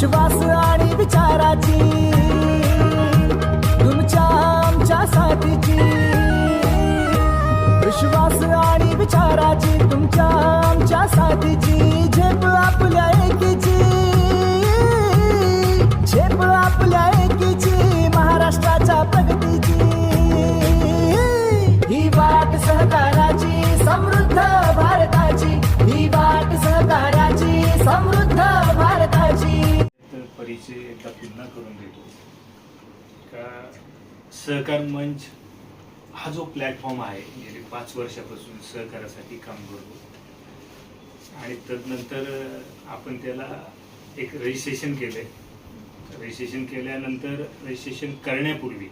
विश्वास आणि का? सहकार मंच हा जो प्लॅटफॉर्म आहे गेली पाच वर्षापासून सहकारासाठी काम करतो आणि तदनंतर आपण त्याला एक रजिस्ट्रेशन केलंय. रजिस्ट्रेशन केल्यानंतर रजिस्ट्रेशन करण्यापूर्वी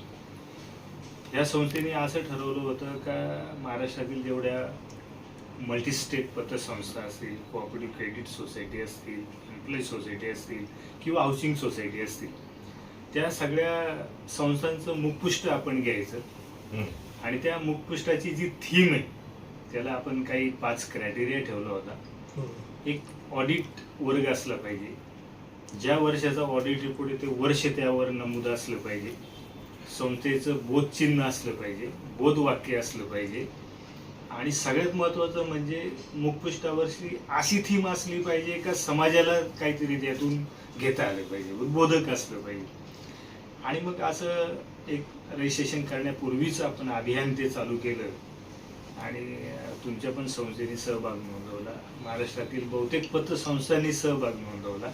या संस्थेने असं ठरवलं होतं का महाराष्ट्रातील जेवढ्या मल्टीस्टेट पतसंस्था असतील कोऑपरेटिव्ह क्रेडिट सोसायटी असतील एम्प्लॉई सोसायटी असतील किंवा हाऊसिंग सोसायटी असतील त्या सगळ्या संस्थांचं मुखपृष्ठ आपण घ्यायचं. आणि त्या मुखपृष्ठाची जी थीम आहे त्याला आपण काही पाच क्रायटेरिया ठेवला होता. एक ऑडिट वर्ग असला पाहिजे. ज्या वर्षाचा ऑडिट रिपोर्ट आहे ते वर्ष त्यावर नमूद असलं पाहिजे. संस्थेचं बोधचिन्ह असलं पाहिजे बोधवाक्य असलं पाहिजे. आणि सगळ्यात महत्वाचं म्हणजे मुखपृष्ठावरची अशी थीम असली पाहिजे का समाजाला काहीतरी त्यातून घेता आलं पाहिजे उद्बोधक असलं पाहिजे. आणि मग असं एक रजिस्ट्रेशन करण्यापूर्वीच आपण अभियान ते चालू केलं. आणि तुमच्या पण संस्थेने सहभाग नोंदवला. महाराष्ट्रातील बहुतेक पत्रसंस्थांनी सहभाग नोंदवला.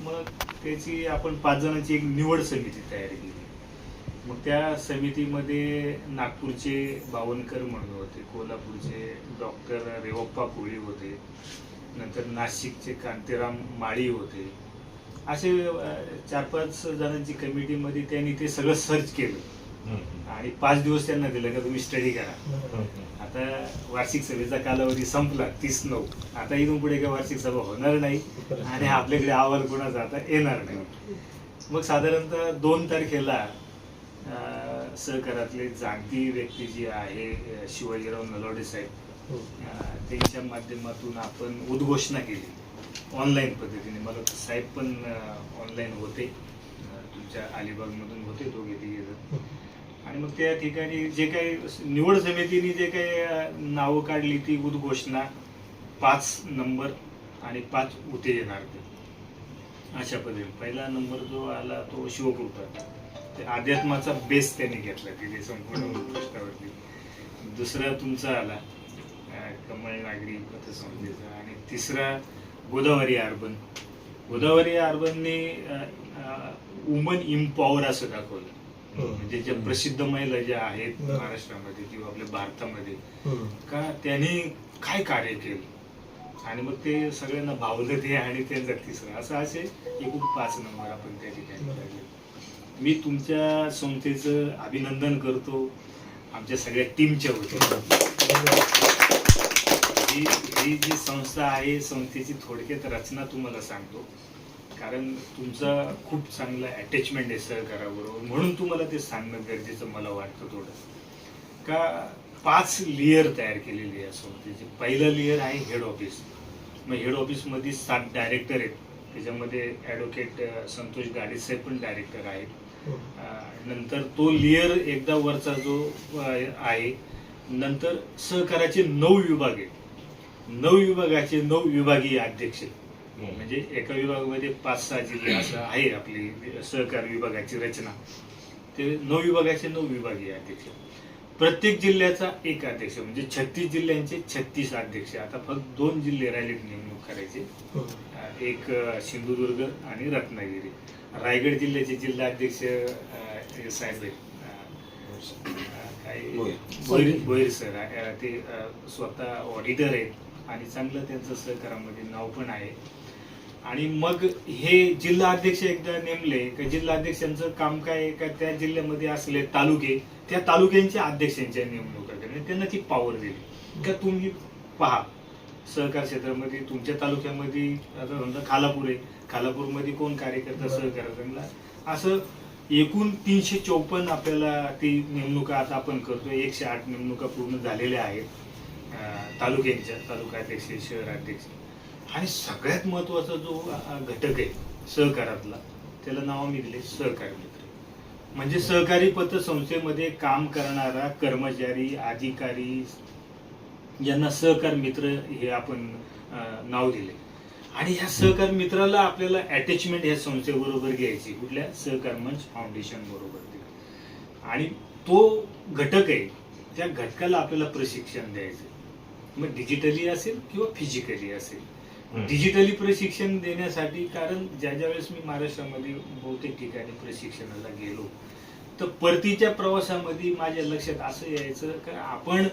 मग त्याची आपण पाच जणांची एक निवड समिती तयार केली. मग त्या समितीमध्ये नागपूरचे बावनकर म्हणून होते कोल्हापूरचे डॉक्टर रेवप्पा कोळी होते नंतर नाशिकचे कांतीराम माळी होते असे चार पाच जणांची कमिटीमध्ये त्यांनी ते सगळं सर्च केलं. आणि पाच दिवस त्यांना दिलं का तुम्ही स्टडी करा. आता वार्षिक सभेचा कालावधी संपला तीस नऊ. आता इथून पुढे काही वार्षिक सभा होणार नाही आणि आपल्याकडे अहवाल कोणाचा आता येणार नाही. मग साधारणतः दोन तारखेला सहकारातले जाणती व्यक्ती जी आहे शिवाजीराव नलवडे साहेब अं, त्यांच्या माध्यमातून आपण उद्घोषणा केली. ऑनलाईन पद्धतीने. मला साहेब पण ऑनलाईन होते. तुमच्या अलिबागमधून होते दोघे तिघे जण. आणि मग त्या ठिकाणी जे काही निवड समितीने जे काही नावं काढली ती उद्घोषणा पाच नंबर आणि पाच उत्तेजनार्थ अशा पद्धतीने. पहिला नंबर जो आला तो शिवकृपा. ते अध्यात्माचा बेस त्यांनी घेतला तिथे संपूर्ण उत्कृष्टावरती. दुसरा तुमचा आला कमळ नागरी पथसंस्थेचा आणि तिसरा गोदावरी अर्बन. गोदावरी अर्बनने वुमन इम्पॉवर असं दाखवलं. म्हणजे ज्या प्रसिद्ध महिला ज्या आहेत बरं. महाराष्ट्रामध्ये किंवा आपल्या भारतामध्ये का त्यांनी काय कार्य केलं? आणि मग ते सगळ्यांना भावलं ते आणि त्यांचा तिसरा. असं असे एकूण पाच नंबर आपण त्या ठिकाणी मी तुमच्या संस्थेचं अभिनंदन करतो. आमच्या सगळ्या टीमच्या वतीने. ही ही जी संस्था आहे संस्थेची थोडक्यात रचना तुम्हाला सांगतो. कारण तुमचा खूप चांगला अटॅचमेंट आहे सहकाराबरोबर म्हणून तुम्हाला ते सांगणं गरजेचं मला वाटतं थोडं का पाच लेअर तयार केलेली आहे संस्थेची. पहिलं लेअर आहे हेड ऑफिस मग हेड ऑफिसमध्ये सात डायरेक्टर आहेत. त्याच्यामध्ये ॲडव्होकेट संतोष गाडे साहेब पण डायरेक्टर आहेत. अं, नंतर तो लेअर एकदा वरचा जो आहे. नंतर सहकाराचे नऊ विभाग आहेत. नऊ विभागाचे नऊ विभागीय अध्यक्ष. म्हणजे एका विभागामध्ये पाच सहा जिल्हे असं आहे आपली सहकार विभागाची रचना. ते नऊ विभागाचे नऊ विभागीय अध्यक्ष. प्रत्येक जिल्ह्याचा एक अध्यक्ष म्हणजे छत्तीस जिल्ह्यांचे छत्तीस अध्यक्ष. आता फक्त दोन जिल्हे राहिलेत नेमणूक करायचे. अं, एक सिंधुदुर्ग आणि रत्नागिरी. रायगड जिल्ह्याचे जिल्हाध्यक्ष अं, हे साहेब आहेत. काय? भोईर. सर ते स्वतः ऑडिटर आहेत. आणि चांगलं त्यांचं सहकारामध्ये नाव पण आहे. आणि मग हे जिल्हा अध्यक्ष एकदा नेमले का जिल्हा अध्यक्षांचं काम काय का त्या जिल्ह्यामध्ये असले तालुके त्या तालुक्यांच्या अध्यक्षांच्या नेमणुका करणे त्यांना ती पॉवर दिली. का तुम्ही पहा सहकार क्षेत्रामध्ये तुमच्या तालुक्यामध्ये आता समजा खालापूर आहे. खालापूरमध्ये कोण कार्यकर्ता सहकार असं एकूण तीनशे चौपन्न आपल्याला ती नेमणुका आता आपण करतोय. एकशे आठ नेमणुका पूर्ण झालेल्या आहेत. तालुक्यांच्या तालुका अध्यक्ष शहर अध्यक्ष. आणि सगळ्यात महत्त्वाचा जो घटक आहे सहकारातला त्याला नाव आम्ही दिले सहकारी मित्र. म्हणजे सहकारी पतसंस्थेमध्ये काम करणारा कर्मचारी अधिकारी यांना सहकार मित्र हे आपण नाव दिले. आणि ह्या सहकार मित्राला आपल्याला अटॅचमेंट ह्या संस्थेबरोबर घ्यायची कुठल्या? सहकार मंच फाउंडेशन बरोबर आणि तो घटक आहे त्या घटकाला आपल्याला प्रशिक्षण द्यायचं मग डिजिटली असेल किंवा फिजिकली असेल? डिजिटली प्रशिक्षण देण्यासाठी कारण ज्या ज्या वेळेस मी महाराष्ट्रामध्ये बहुतेक ठिकाणी प्रशिक्षणाला गेलो तर परतीच्या प्रवासामध्ये माझ्या लक्षात असं यायचं का आपण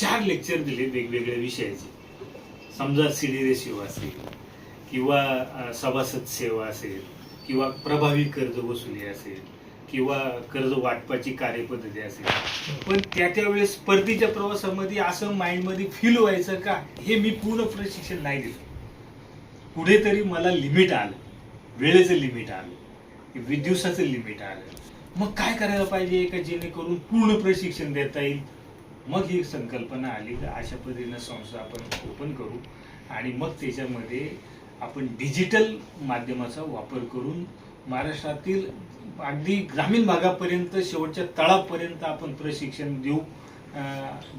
चार लेक्चर दिले वेगवेगळ्या विषयाचे. समजा सीडी रेशिओ असेल किंवा सभासद सेवा असेल किंवा प्रभावी कर्ज वसुली असेल किंवा कर्ज वाटपाची कार्यपद्धती असेल. पण त्या त्यावेळेस परतीच्या प्रवासामध्ये असं माइंडमध्ये फील व्हायचं का? हे मी पूर्ण प्रशिक्षण नाही दिलं. पुढे तरी मला लिमिट आलं. वेळेचं लिमिट आलं. विद्युसाचं लिमिट आलं. मग काय करायला पाहिजे का जेणेकरून पूर्ण प्रशिक्षण देता येईल? मग ही संकल्पना आली का अशा पद्धतीनं संस्था आपण ओपन करू. आणि मग त्याच्यामध्ये आपण डिजिटल माध्यमाचा वापर करून महाराष्ट्रातील अगदी ग्रामीण भागापर्यंत शेवटच्या तळापर्यंत आपण प्रशिक्षण देऊ.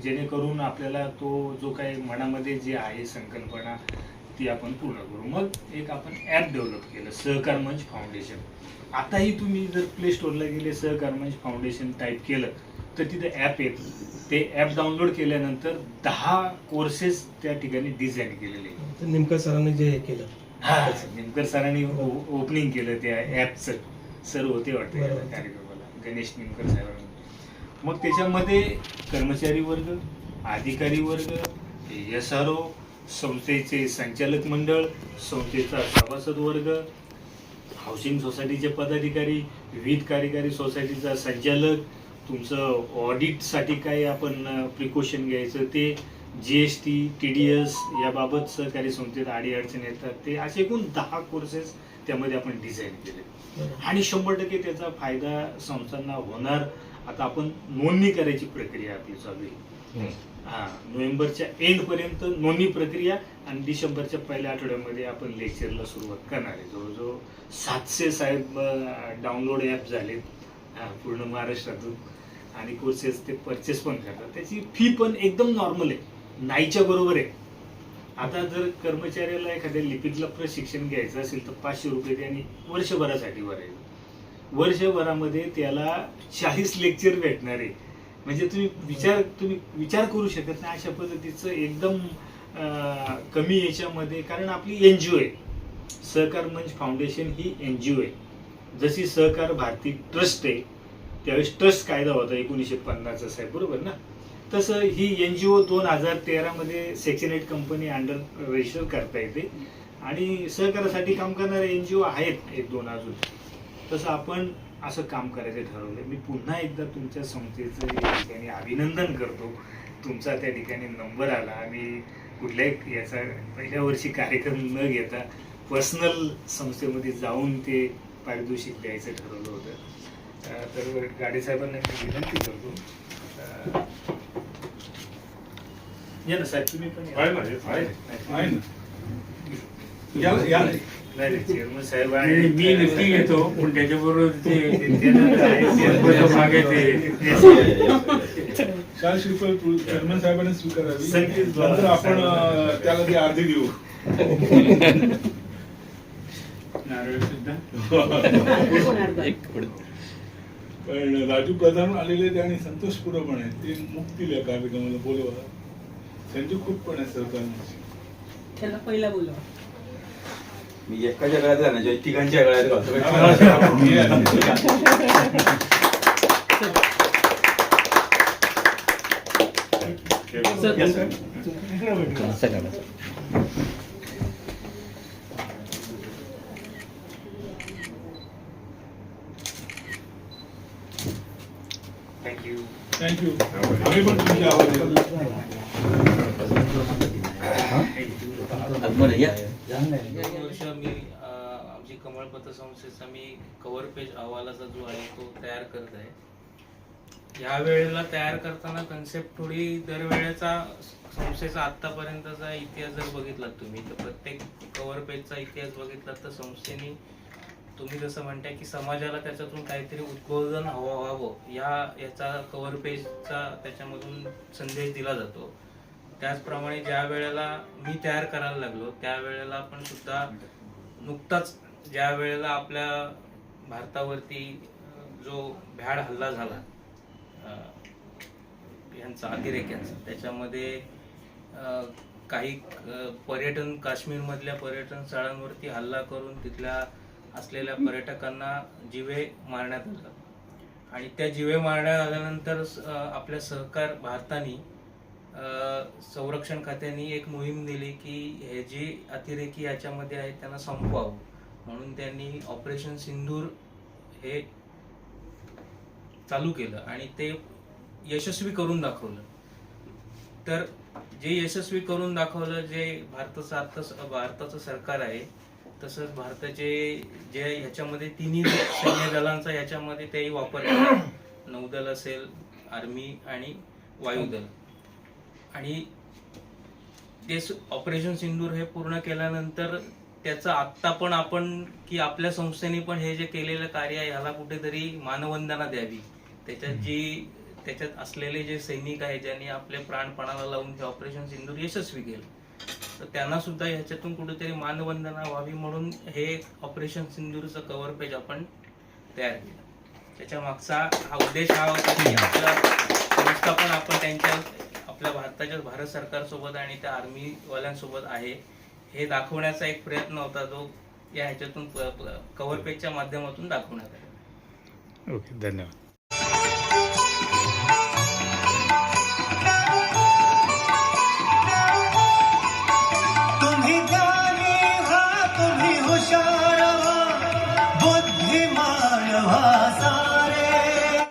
जेणेकरून आपल्याला तो जो काही मनामध्ये जे आहे संकल्पना ती आपण पूर्ण करू. मग एक आपण ॲप डेव्हलप केलं सहकार मंच फाउंडेशन आताही तुम्ही जर प्ले स्टोअरला गेले सहकार मंच फाउंडेशन टाईप केलं तर तिथे ॲप येतं. ते ॲप डाउनलोड केल्यानंतर दहा कोर्सेस त्या ठिकाणी डिझाईन केलेले. नेमकं सरांनी जे हे केलं. हा निमकर सरांनी ओपनिंग केलं त्या ॲपचं सर होते वाटते कार्यक्रमाला. गणेश निमकर साहेबांनी. मग त्याच्यामध्ये कर्मचारी वर्ग अधिकारी वर्ग एस आर ओ संस्थेचे संचालक मंडळ संस्थेचा सभासद वर्ग हाऊसिंग सोसायटीचे पदाधिकारी विविध कार्यकारी सोसायटीचा संचालक तुमचं ऑडिटसाठी काय आपण प्रिकॉशन घ्यायचं ते G S T T D S याबाबत सहकारी संस्थेत अडी अडचण येतात. ते असे एकूण दहा कोर्सेस त्यामध्ये आपण डिझाईन केले. आणि शंभर टक्के त्याचा फायदा संस्थांना होणार. आता आपण नोंदणी करायची प्रक्रिया आपली चालू आहे. हा नोव्हेंबरच्या एंड पर्यंत नोंदणी प्रक्रिया आणि डिसेंबरच्या पहिल्या आठवड्यामध्ये आपण लेक्चरला सुरुवात करणार आहे. जवळजवळ सातशे साहेब डाउनलोड ॲप झालेत पूर्ण महाराष्ट्रातून. आणि कोर्सेस ते परचेस पण करतात. त्याची फी पण एकदम नॉर्मल आहे. नाहीच्या बरोबर आहे. आता जर कर्मचाऱ्याला एखाद्या लिपिकला प्रशिक्षण घ्यायचं असेल तर पाचशे रुपये त्यांनी वर्षभरासाठी भरायचं. वर्षभरामध्ये त्याला चाळीस लेक्चर भेटणार आहे. म्हणजे तुम्ही विचार तुम्ही विचार करू शकत नाही अशा पद्धतीचं एकदम कमी याच्यामध्ये कारण आपली एन जी ओ आहे. सहकार मंच फाउंडेशन ही एन जी ओ आहे. जशी सहकार भारती ट्रस्ट आहे त्यावेळेस ट्रस्ट कायदा होता एकोणीसशे पन्नासचा साहेब बरोबर ना? तसं ही एन जी ओ दोन हजार तेरामध्ये section eight company under register करता येते. आणि सहकारासाठी काम करणारे एन जी ओ आहेत एक दोन अजून. तसं आपण असं काम करायचं ठरवलं मी पुन्हा एकदा तुमच्या संस्थेचं या ठिकाणी अभिनंदन करतो. तुमचा त्या ठिकाणी नंबर आला. आम्ही कुठल्याही याचा पहिल्या वर्षी कार्यक्रम न घेता पर्सनल संस्थेमध्ये जाऊन ते पारितोषिक द्यायचं ठरवलं होतं. तर गाडे साहेबांना मी विनंती करतो. या ना साहेब तुम्ही पण या. आहे ना, आहे. नाही, आहे ना. या या नाही नाही, चेअरमन साहेब मी नक्की येतो पण त्याच्याबरोबर ते ते- मागे ते चार श्रीफळ तू चेअरमन साहेबांनी स्वीकारावी संकेत नंतर आपण अं, त्याला ती अर्धी देऊ नारळ सुद्धा पण राजू प्रधान आलेले ते आणि संतोष पुरं आहे ते मुक्तील कार्यक्रमाला बोलवा त्यांचे खूप पण आहे सरकारने त्याला पहिला बोलवा. मी एकाच्या गळ्यात घालण्याच्या तिघांच्या गळ्यात घालतो. Yes, sir. थँक्यू थँक्यू आम्ही पण बरं या. दोन वर्ष मी आमची कमळपत्र संस्थेचा मी कव्हर पेज अहवालाचा जो आहे तो तयार करत आहे. या वेळेला तयार करताना कन्सेप्ट थोडी दरवेळेचा संस्थेचा आतापर्यंतचा इतिहास जर बघितला तुम्ही तर प्रत्येक कव्हर पेजचा इतिहास बघितला तर संस्थेने तुम्ही जसं म्हणताय की समाजाला त्याच्यातून काहीतरी उद्बोधन हवं व्हावं. या याचा कव्हर पेजचा त्याच्यामधून संदेश दिला जातो. त्याचप्रमाणे ज्या वेळेला मी तयार करायला लागलो त्यावेळेला आपण सुद्धा नुकताच ज्या वेळेला आपल्या भारतावरती जो भ्याड हल्ला झाला अं, यांचा त्याच्यामध्ये काही पर्यटन काश्मीरमधल्या पर्यटन स्थळांवरती हल्ला करून तिथल्या असलेल्या पर्यटकांना जिवे मारण्यात आलं. आणि त्या जिवे मारण्यात आल्यानंतर आपल्या सहकार भारताने संरक्षण खात्याने एक मोहीम दिली की हे जे अतिरेकी याच्यामध्ये आहेत त्यांना संपवावं. म्हणून त्यांनी ऑपरेशन सिंधूर हे चालू केलं आणि ते यशस्वी करून दाखवलं. तर जे यशस्वी करून दाखवलं जे भारताचं आता भारताचं सरकार आहे तसंच भारताचे जे ह्याच्यामध्ये तिन्ही सैन्य दलांचा ह्याच्यामध्ये तेही वापर केला नौदल असेल आर्मी आणि वायुदल. आणि ते ऑपरेशन सिंदूर हे पूर्ण केल्यानंतर त्याचं आत्ता पण आपण की आपल्या संस्थेने पण हे जे केलेलं कार्य आहे ह्याला कुठेतरी मानवंदना द्यावी. त्याच्यात जी त्याच्यात असलेले जे सैनिक आहेत ज्यांनी आपले प्राणपणाला लावून हे ऑपरेशन सिंदूर यशस्वी केलं. तर त्यांना सुद्धा ह्याच्यातून कुठेतरी मानवंदना व्हावी म्हणून हे ऑपरेशन सिंदूरचं कव्हर पेज आपण तयार केलं. त्याच्या मागचा हा उद्देश हा होता की आपला संस्था पण आपण त्यांच्या आपल्या भारताच्या भारत सरकारसोबत आणि त्या आर्मी वाल्यांसोबत आहे. हे दाखवण्याचा एक प्रयत्न होता जो या ह्याच्यातून कव्हर पेजच्या माध्यमातून दाखवण्यात आला. ओके धन्यवाद.